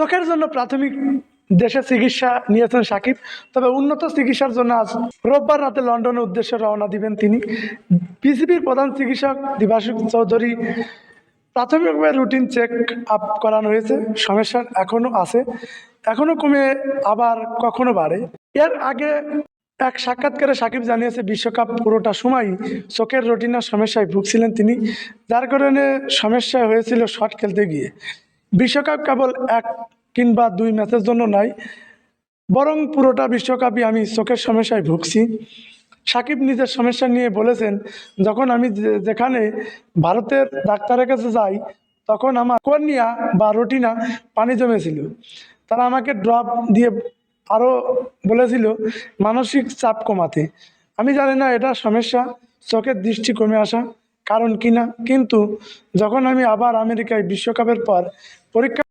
চোখের জন্য প্রাথমিক দেশে চিকিৎসা নিয়েছেন সাকিব, তবে উন্নত চিকিৎসার জন্য আজ রোববার রাতে লন্ডনের উদ্দেশ্যে রওনা দিবেন তিনি। বিসিবির প্রধান চিকিৎসক দিবাসুক চৌধুরী প্রাথমিকভাবে রুটিন চেক আপ করানো হয়েছে, সমস্যা এখনও আছে এখনও কমে আবার কখনো বাড়ে। এর আগে এক সাক্ষাৎকারে সাকিব জানিয়েছে, বিশ্বকাপ পুরোটা সময় চোখের রটিনার সমস্যায় ভুগছিলেন তিনি, যার কারণে সমস্যা হয়েছিল শট খেলতে গিয়ে। বিশ্বকাপ কেবল এক কিংবা দুই ম্যাচের জন্য নয় বরং পুরোটা বিশ্বকাপই আমি চোখের সমস্যায় ভুগছি। সাকিব নিজের সমস্যা নিয়ে বলেছেন, যখন আমি যেখানে ভারতের ডাক্তারের কাছে যাই, তখন আমার কর্নিয়া বা রটিনা পানি জমেছিল। তারা আমাকে ড্রপ দিয়ে আরও বলেছিল, মানসিক চাপ কমাতে। আমি জানি না, এটা সমস্যা, চোখের দৃষ্টি কমে আসা। কারণ কিনা? কিন্তু যখন আমি আবার আমেরিকায় বিশ্বকাপের পর পরীক্ষা